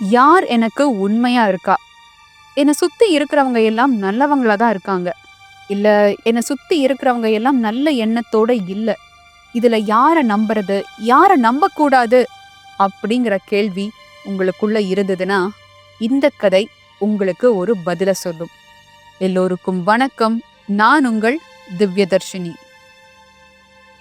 யார் எனக்கு உண்மையாக இருக்கா? என்னை சுற்றி இருக்கிறவங்க எல்லாம் நல்லவங்களாக தான் இருக்காங்க. இல்லை என்னை சுற்றி இருக்கிறவங்க எல்லாம் நல்ல எண்ணத்தோட இல்லை. இதில் யாரை நம்புறது? யாரை நம்பக்கூடாது? அப்படிங்கிற கேள்வி உங்களுக்குள்ளே இருந்ததுன்னா இந்த கதை உங்களுக்கு ஒரு பதிலை சொல்லும். எல்லோருக்கும் வணக்கம். நான் உங்கள் திவ்யதர்ஷினி.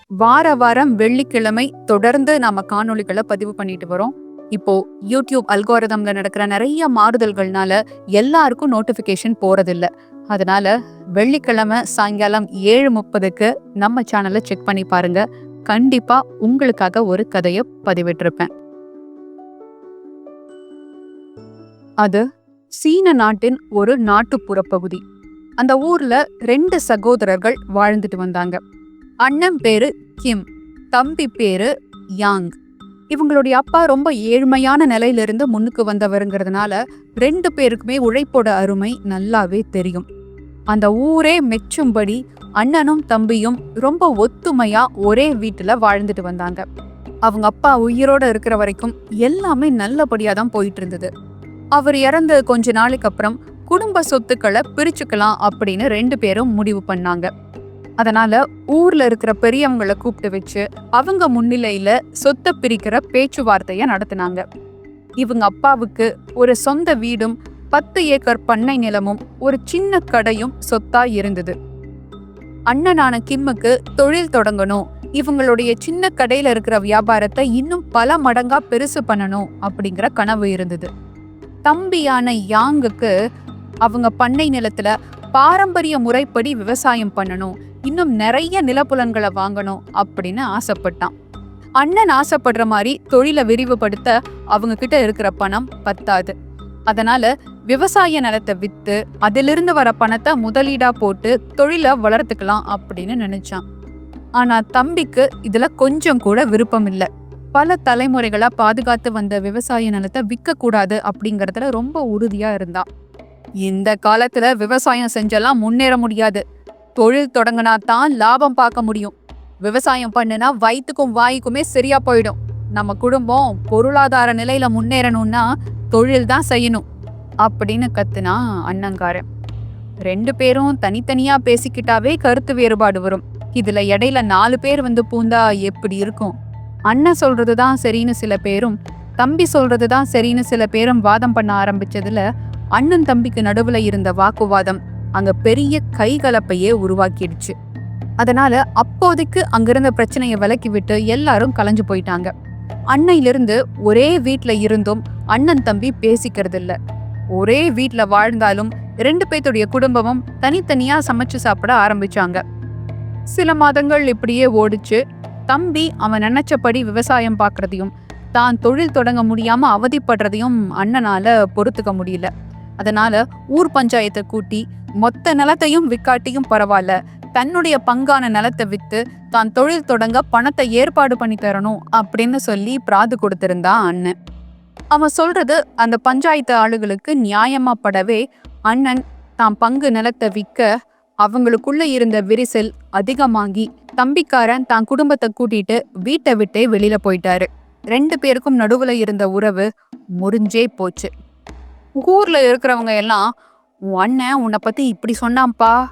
வார வாரம் வெள்ளிக்கிழமை தொடர்ந்து நாம் காணொளிகளை பதிவு பண்ணிட்டு வரோம். இப்போ யூடியூப் அல்கோரதம்ல நடக்கிற நிறைய மாறுதல்கள்னால எல்லாருக்கும் நோட்டிபிகேஷன் போறதில்ல. அதனால வெள்ளிக்கிழமை சாயங்காலம் ஏழு முப்பதுக்கு நம்ம சேனலை செக் பண்ணி பாருங்க. கண்டிப்பா உங்களுக்காக ஒரு கதையை பதிவிட்டிருப்பேன். அது சீன நாட்டின் ஒரு நாட்டுப்புற பகுதி. அந்த ஊர்ல ரெண்டு சகோதரர்கள் வாழ்ந்துட்டு வந்தாங்க. அண்ணன் பேரு கிம் தம்பி பேரு யாங். இவங்களுடைய அப்பா ரொம்ப ஏழ்மையான நிலையிலிருந்து முன்னுக்கு வந்தவருங்கிறதுனால ரெண்டு பேருக்குமே உழைப்போட அருமை நல்லாவே தெரியும். அந்த ஊரே மெச்சும்படி அண்ணனும் தம்பியும் ரொம்ப ஒத்துமையா ஒரே வீட்டில் வாழ்ந்துட்டு வந்தாங்க. அவங்க அப்பா உயிரோட இருக்கிற வரைக்கும் எல்லாமே நல்லபடியாக தான் போயிட்டு இருந்தது. அவர் இறந்த கொஞ்ச நாளைக்கு அப்புறம் குடும்ப சொத்துக்களை பிரிச்சுக்கலாம் அப்படின்னு ரெண்டு பேரும் முடிவு பண்ணாங்க. அதனால ஊர்ல இருக்கிற பெரியவங்களை கூப்பிட்டு வச்சு அவங்க முன்னிலையில சொத்தை பிரிக்கிற பேச்சுவார்த்தைய நடத்தினாங்க. இவங்க அப்பாவுக்கு ஒரு சொந்த வீடும் பத்து ஏக்கர் பண்ணை நிலமும் ஒரு சின்ன கடையும் சொத்தா இருந்தது. அண்ணனான கிம்முக்கு தொழில் தொடங்கணும் இவங்களுடைய சின்ன கடையில இருக்கிற வியாபாரத்தை இன்னும் பல மடங்கா பெருசு பண்ணணும் அப்படிங்கிற கனவு இருந்தது. தம்பியான யாங்குக்கு அவங்க பண்ணை நிலத்துல பாரம்பரிய முறைப்படி விவசாயம் பண்ணணும். இன்னும் நிறைய நிலப்புலன்களை வாங்கணும் அப்படின்னு ஆசைப்பட்டான். அண்ணன் ஆசைப்படுற மாதிரி தொழிலை விரிவுபடுத்த அவங்க கிட்ட இருக்கிற பணம் பத்தாது. அதனால விவசாய நிலத்தை வித்து அதிலிருந்து வர பணத்தை முதலீடா போட்டு தொழிலை வளர்த்துக்கலாம் அப்படின்னு நினைச்சான். ஆனா தம்பிக்கு இதுல கொஞ்சம் கூட விருப்பம் இல்லை. பல தலைமுறைகளா பாதுகாத்து வந்த விவசாய நிலத்தை விற்க கூடாது அப்படிங்கறதுல ரொம்ப உறுதியா இருந்தான். இந்த காலத்துல விவசாயம் செஞ்செல்லாம் முன்னேற முடியாது. தொழில் தொடங்கினா தான் லாபம் பார்க்க முடியும். விவசாயம் பண்ணுனா வயிற்றுக்கும் வாய்க்குமே சரியா போயிடும். நம்ம குடும்பம் பொருளாதார நிலையில முன்னேறணும்னா தொழில் தான் செய்யணும். அப்படின்னு கத்துனா அண்ணங்காரன். ரெண்டு பேரும் தனித்தனியா பேசிக்கிட்டாவே கருத்து வேறுபாடு வரும். இதுல இடையில நாலு பேர் வந்து பூந்தா எப்படி இருக்கும்? அண்ணன் சொல்றது தான் சரின்னு சில பேரும் தம்பி சொல்றது தான் சரின்னு சில பேரும் வாதம் பண்ண ஆரம்பிச்சதுல அண்ணன் தம்பிக்கு நடுவுல இருந்த வாக்குவாதம் அங்க பெரிய கைகலப்பையே உருவாக்கிடுச்சு. அதனால அப்போதைக்கு அங்கிருந்த பிரச்சனையை விலக்கி விட்டு எல்லாரும் கலைஞ்சு போயிட்டாங்க. அன்னையிலிருந்து ஒரே வீட்ல இருந்தும் அண்ணன் தம்பி பேசிக்கிறது இல்ல ஒரே வீட்ல வாழ்ந்தாலும் ரெண்டு பேத்துடைய குடும்பமும் தனித்தனியா சமைச்சு சாப்பிட ஆரம்பிச்சாங்க. சில மாதங்கள் இப்படியே ஓடிச்சு தம்பி அவன் நினைச்சபடி விவசாயம் பார்க்கறதையும் தான் தொழில் தொடங்க முடியாம அவதிப்படுறதையும் அண்ணனால பொறுத்துக்க முடியல. அதனால ஊர் பஞ்சாயத்தை கூட்டி மொத்த நிலத்தையும் விக்காட்டியும் பரவாயில்ல. தன்னுடைய பங்கான நிலத்தை வித்து தான் தொழில் தொடங்க பணத்தை ஏற்பாடு பண்ணி தரணும் அப்படின்னு சொல்லி பிராது கொடுத்திருந்தான் அண்ணன். அவன் சொல்றது அந்த பஞ்சாயத்து ஆளுகளுக்கு நியாயமா படவே அண்ணன் தான் பங்கு நிலத்தை விற்க அவங்களுக்குள்ள இருந்த விரிசல் அதிகமாகி தம்பிக்காரன் தான் குடும்பத்தை கூட்டிட்டு வீட்டை விட்டே வெளியில போயிட்டாரு. ரெண்டு பேருக்கும் நடுவுல இருந்த உறவு முறிஞ்சே போச்சு. ஊர்ல இருக்கிறவங்க எல்லாம் உன் அண்ணன் உன்னை பத்தி இப்படி சொன்னான்ப்பா.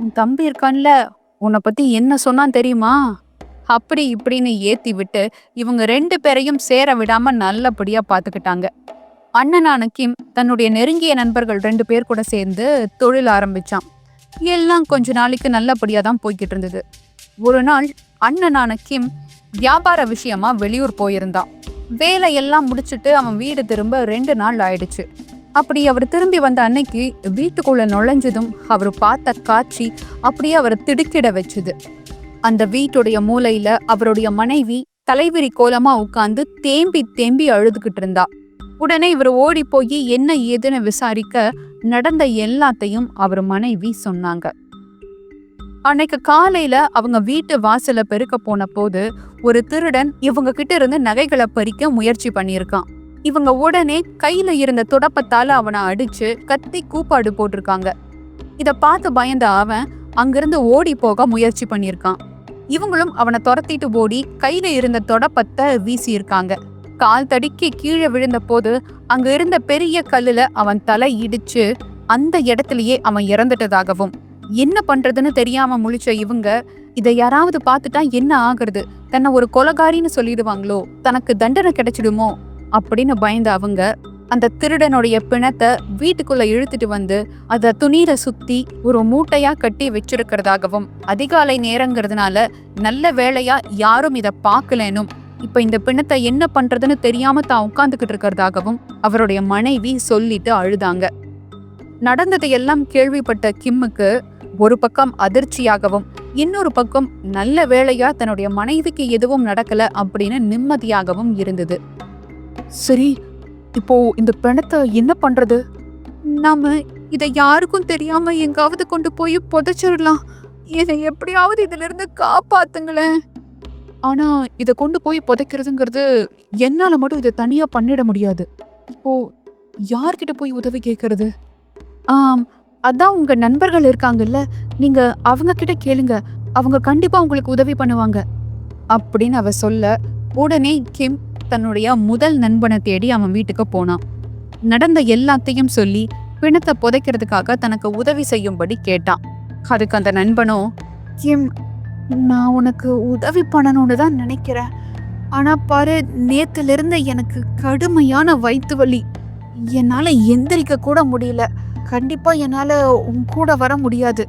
உன் தம்பி இருக்கான்ல உன்னை பத்தி என்ன சொன்னான் தெரியுமா? அப்படி இப்படின்னு ஏத்தி விட்டு இவங்க ரெண்டு பேரையும் சேர விடாம நல்லபடியா பாத்துக்கிட்டாங்க. அண்ணனான கிம் தன்னுடைய நெருங்கிய நண்பர்கள் ரெண்டு பேர் கூட சேர்ந்து தொழில் ஆரம்பிச்சான். எல்லாம் கொஞ்ச நாளைக்கு நல்லபடியா தான் போய்கிட்டு இருந்தது. ஒரு நாள் அண்ணனான கிம் வியாபார விஷயமா வெளியூர் போயிருந்தான். வேலையெல்லாம் முடிச்சிட்டு அவன் வீடு திரும்ப ரெண்டு நாள் ஆயிடுச்சு. அப்படி அவர் திரும்பி வந்த அன்னைக்கு வீட்டுக்குள்ள நுழைஞ்சதும் அவர் பார்த்த காட்சி அப்படியே அவரை திடுக்கிட வச்சுது. அந்த வீட்டுடைய மூலையில அவருடைய மனைவி தலைவிரி கோலமா உட்கார்ந்து தேம்பி தேம்பி அழுதுகிட்டு இருந்தா. உடனே இவர் ஓடி போய் என்ன ஏதுன்னு விசாரிக்க நடந்த எல்லாத்தையும் அவர் மனைவி சொன்னாங்க. அன்னைக்கு காலையில அவங்க வீட்டு வாசல பெருக்க போன போது ஒரு திருடன் இவங்க கிட்ட இருந்து நகைகளை பறிக்க முயற்சி பண்ணியிருக்கான். இவங்க உடனே கையில இருந்த துடப்பத்தால அவனை அடிச்சு கத்தி கூப்பாடு போட்டிருக்காங்க. இத பார்த்து பயந்த அவன் அங்கிருந்து ஓடி போக முயற்சி பண்ணியிருக்கான். இவங்களும் அவனை துரத்திட்டு ஓடி கையில இருந்த தொடப்பத்தை வீசியிருக்காங்க. கால் தடிக்கி கீழே விழுந்த போது அங்க இருந்த பெரிய கல்லுல அவன் தலை இடிச்சு அந்த இடத்துலயே அவன் இறந்துட்டதாகவும். என்ன பண்றதுன்னு தெரியாம முழிச்ச இவங்க இதை யாராவது பார்த்துட்டா என்ன ஆகுறது? தன்னை ஒரு கொலகாரின்னு சொல்லிடுவாங்களோ? தனக்கு தண்டனை கிடைச்சிடுமோ? அப்படின்னு பயந்த அவங்க அந்த திருடனுடைய பிணத்தை வீட்டுக்குள்ள இழுத்துட்டு வந்து அதை துணியில சுத்தி ஒரு மூட்டையா கட்டி வச்சிருக்கிறதாகவும் அதிகாலை நேரங்கிறதுனால நல்ல வேலையா யாரும் இதை பார்க்கலனும் இப்ப இந்த பிணத்தை என்ன பண்றதுன்னு தெரியாம தான் உட்காந்துக்கிட்டு இருக்கிறதாகவும் அவருடைய மனைவி சொல்லிட்டு அழுதாங்க. நடந்ததை எல்லாம் கேள்விப்பட்ட கிம்முக்கு ஒரு பக்கம் அதிர்ச்சியாகவும் இன்னொரு பக்கம் நல்ல வேளையா தன்னுடைய மனைவிக்கு எதுவும் நடக்கல அப்படின்னு நிம்மதியாகவும் இருந்தது. சரி இப்போ இந்த பிணத்தை என்ன பண்றது? நாம இதை யாருக்கும் தெரியாம எங்காவது கொண்டு போய் புதைச்சிடலாம். இதை எப்படியாவது இதுல இருந்து காப்பாத்துங்களேன். ஆனா இதை கொண்டு போய் புதைக்கிறதுங்கிறது என்னால மட்டும் இதை தனியா பண்ணிட முடியாது. இப்போ யார்கிட்ட போய் உதவி கேட்கறது? ஆம் அதான் உங்க நண்பர்கள் இருக்காங்கல்ல நீங்க அவங்க கிட்ட கேளுங்க. அவங்க கண்டிப்பா உங்களுக்கு உதவி பண்ணுவாங்க. அப்படின்னு அவ சொல்ல உடனே கிம் தன்னுடைய முதல் நண்பனை தேடி அவன் வீட்டுக்கு போனான். நடந்த எல்லாத்தையும் சொல்லி பிணத்தை புதைக்கிறதுக்காக தனக்கு உதவி செய்யும்படி கேட்டான். அதுக்கு அந்த நண்பனோ கிம் நான் உனக்கு உதவி பண்ணணும்னு தான் நினைக்கிறேன். ஆனா பாரு நேத்திலிருந்து எனக்கு கடுமையான வயிற்று வலி. என்னால எந்திரிக்க கூட முடியல. கண்டிப்பா என்னால உன் கூட வர முடியாது.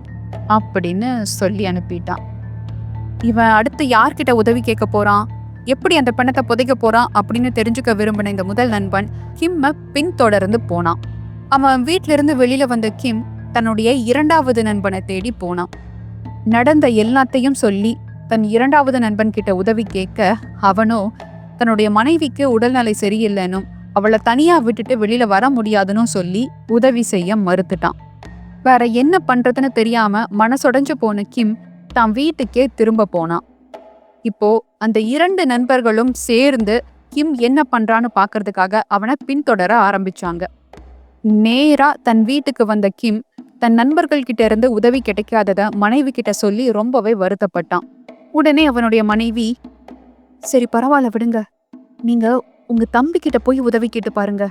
அப்படின்னு சொல்லி அனுப்பிட்டான். இவன் அடுத்து யார்கிட்ட உதவி கேட்க போறான்? எப்படி அந்த பணத்தை புதைக்க போறான் அப்படின்னு தெரிஞ்சுக்க விரும்பின இந்த முதல் நண்பன் கிம்ம பின்தொடர்ந்து போனான். அவன் வீட்டிலிருந்து இருந்து வெளியில வந்த கிம் தன்னுடைய இரண்டாவது நண்பனை தேடி போனான். நடந்த எல்லாத்தையும் சொல்லி தன் இரண்டாவது நண்பன் கிட்ட உதவி கேட்க அவனோ தன்னுடைய மனைவிக்கு உடல்நிலை சரியில்லைன்னும் அவளை தனியா விட்டுட்டு வெளியில வர முடியாதுன்னு சொல்லி உதவி செய்ய மறுத்துட்டான். வேற என்ன பண்றதுன்னு தெரியாம மனசொடைஞ்சு போன கிம் தான் வீட்டுக்கே திரும்ப போனான். இப்போ அந்த இரண்டு நண்பர்களும் சேர்ந்து கிம் என்ன பண்றான்னு பார்க்கறதுக்காக அவனை பின்தொடர ஆரம்பிச்சாங்க. நேரா தன் வீட்டுக்கு வந்த கிம் தன் நண்பர்கள் கிட்ட இருந்து உதவி கிடைக்காதத மனைவி கிட்ட சொல்லி ரொம்பவே வருத்தப்பட்டான். உடனே அவனுடைய மனைவி சரி பரவாயில்ல விடுங்க. நீங்க உங்க தம்பி கிட்ட போய் உதவி கேட்டு பாருங்க.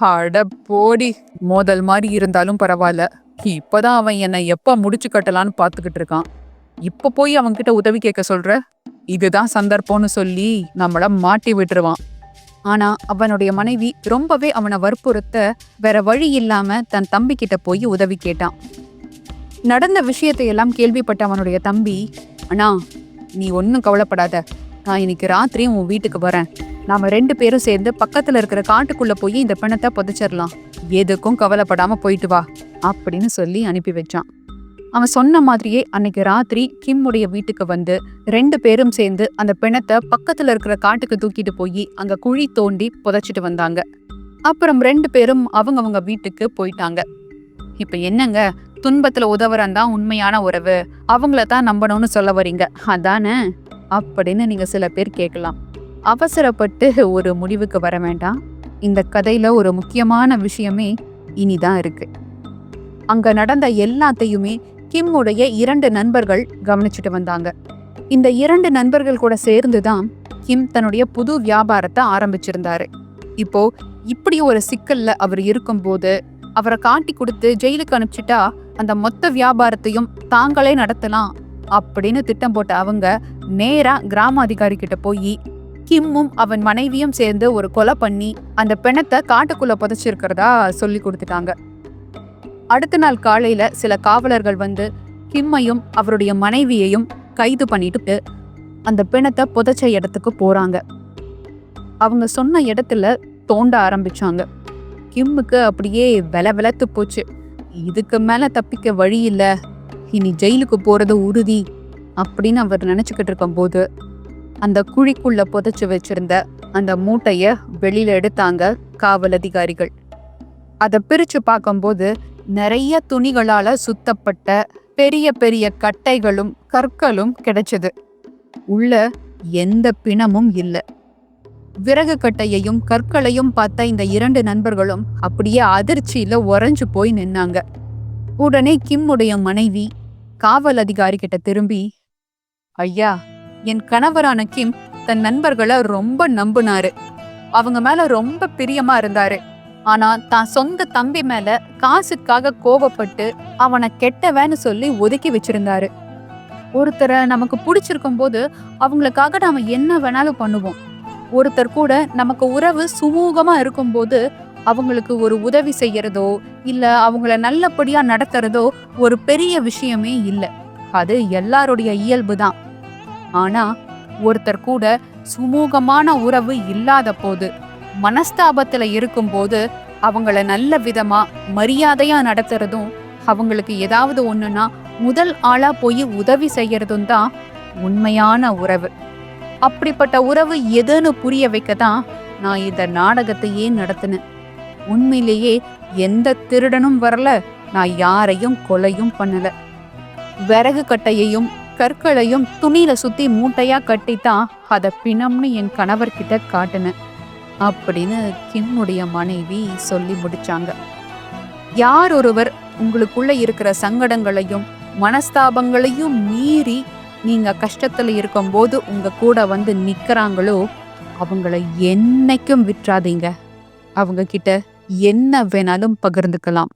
அட போடி மோதல் மாதிரி இருந்தாலும் பரவாயில்ல. இப்பதான் அவன் என்னை எப்ப முடிச்சு கட்டலான்னு பாத்துக்கிட்டு இருக்கான். இப்போ போய் அவன்கிட்ட உதவி கேட்க சொல்ற? இதுதான் சந்தர்ப்பம்னு சொல்லி நம்மள மாட்டி விட்டுருவான். ஆனா அவனுடைய மனைவி ரொம்பவே அவனை வற்புறுத்த வேற வழி இல்லாம தன் தம்பி கிட்ட போய் உதவி கேட்டான். நடந்த விஷயத்தை எல்லாம் கேள்விப்பட்ட அவனுடைய தம்பி அண்ணா நீ ஒன்றும் கவலைப்படாத. நான் இன்னைக்கு ராத்திரி உன் வீட்டுக்கு வரேன். நாம ரெண்டு பேரும் சேர்ந்து பக்கத்துல இருக்கிற காட்டுக்குள்ள போய் இந்த பிணத்தை புதைச்சிடலாம் எதுக்கும் கவலைப்படாம போயிட்டு வா அப்படின்னு சொல்லி அனுப்பி வச்சான். அவன் சொன்ன மாதிரியே அன்னைக்கு ராத்திரி கிம்முடைய வீட்டுக்கு வந்து ரெண்டு பேரும் சேர்ந்து அந்த பிணத்தை பக்கத்துல இருக்கிற காட்டுக்கு தூக்கிட்டு போய் அங்க குழி தோண்டி புதைச்சிட்டு வந்தாங்க. அப்புறம் ரெண்டு பேரும் அவங்கவுங்க வீட்டுக்கு போயிட்டாங்க. இப்ப என்னங்க? துன்பத்துல உதவுறன் தான் உண்மையான உறவு. அவங்கள தான் நம்பணும்னு சொல்ல வரீங்க அதானே? அப்படின்னு நீங்க சில பேர் கேட்கலாம். அவசரப்பட்டு ஒரு முடிவுக்கு வர வேண்டாம். இந்த கதையில ஒரு முக்கியமான விஷயமே இனிதான் இருக்கு. அங்க நடந்த எல்லாத்தையுமே கிம்முடைய இரண்டு நண்பர்கள் கவனிச்சுட்டு வந்தாங்க. இந்த இரண்டு நண்பர்கள் கூட சேர்ந்து தான் கிம் தன்னுடைய புது வியாபாரத்தை ஆரம்பிச்சிருந்தாரு. இப்போ இப்படி ஒரு சிக்கல்ல அவர் இருக்கும்போது அவரை காட்டி கொடுத்து ஜெயிலுக்கு அனுப்பிச்சிட்டா அந்த மொத்த வியாபாரத்தையும் தாங்களே நடத்தலாம் அப்படின்னு திட்டம் போட்ட அவங்க நேரா கிராம அதிகாரி கிட்ட போய் கிம்மும் அவன் மனைவியும் சேர்ந்து ஒரு கொலை பண்ணி அந்த பிணத்தை காட்டுக்குள்ள புதைச்சிருக்கிறதா சொல்லி கொடுத்துட்டாங்க. அடுத்த நாள் காலையில சில காவலர்கள் வந்து கிம்மையும் அவருடைய மனைவியையும் கைது பண்ணிட்டு அந்த பிணத்தை புதைச்ச இடத்துக்கு போறாங்க. அவங்க சொன்ன இடத்துல தோண்ட ஆரம்பிச்சாங்க. கிம்முக்கு அப்படியே வெல வெலத்து போச்சு. இதுக்கு மேல தப்பிக்க வழி இல்லை. இனி ஜெயிலுக்கு போறது உறுதி அப்படின்னு அவர் நினைச்சுக்கிட்டு இருக்கும்போது அந்த குழிக்குள்ள புதைச்சு வச்சிருந்த அந்த மூட்டைய வெளியில எடுத்தாங்க காவல் அதிகாரிகள். அதை பிரித்து பார்க்கும்போது நிறைய துணிகளால் சுத்தப்பட்ட பெரிய பெரிய கட்டைகளும் கற்களும் கிடைச்சது. உள்ள எந்த பிணமும் இல்லை. விறகு கட்டையையும் கற்களையும் பார்த்த இந்த இரண்டு நண்பர்களும் அப்படியே அதிர்ச்சியில உறைஞ்சு போய் நின்னாங்க. உடனே கிம்முடைய மனைவி காவல் அதிகாரி கிட்ட திரும்பி ஐயா என் கணவரான கிம் தன் நண்பர்களை ரொம்ப நம்பினாரு. அவங்க மேல ரொம்ப பிரியமா இருந்தாரு. ஆனா தான் சொந்த தம்பி மேல காசுக்காக கோபப்பட்டு அவனை கெட்டவன்னு சொல்லி ஒதுக்கி வச்சிருந்தாரு. ஒருத்தரை நமக்கு பிடிச்சிருக்கும் போது அவங்களுக்காக நாம என்ன வேணாலும் பண்ணுவோம். ஒருத்தர் கூட நமக்கு உறவு சுமூகமா இருக்கும்போது அவங்களுக்கு ஒரு உதவி செய்யறதோ இல்ல அவங்கள நல்லபடியா நடத்துறதோ ஒரு பெரிய விஷயமே இல்லை. அது எல்லாருடைய இயல்பு தான். ஆனா ஒருத்தர் கூட சுமூகமான உறவு இல்லாத போது மனஸ்தாபத்தில் இருக்கும்போது அவங்கள நல்ல விதமாக மரியாதையாக நடத்துறதும் அவங்களுக்கு ஏதாவது ஒன்றுன்னா முதல் ஆளாக போய் உதவி செய்யறதும் தான் உண்மையான உறவு. அப்படிப்பட்ட உறவு எதுன்னு புரிய வைக்க தான் நான் இந்த நாடகத்தையே நடத்தினேன். உண்மையிலேயே எந்த திருடனும் வரல நான் யாரையும் கொலையும் பண்ணல. விறகு கட்டையையும் கற்களையும் துணியில சுத்தி மூட்டையா கட்டித்தான் அதை பிணம்னு என் கணவர்கிட்ட காட்டினேன். அப்படின்னு கிம்முடைய மனைவி சொல்லி முடிச்சாங்க. யார் ஒருவர் உங்களுக்குள்ள இருக்கிற சங்கடங்களையும் மனஸ்தாபங்களையும் மீறி நீங்க கஷ்டத்துல இருக்கும்போது உங்க கூட வந்து நிக்கிறாங்களோ அவங்கள என்னைக்கும் விட்டுறாதீங்க. அவங்க கிட்ட என்ன வேணாலும் பகிர்ந்துக்கலாம்.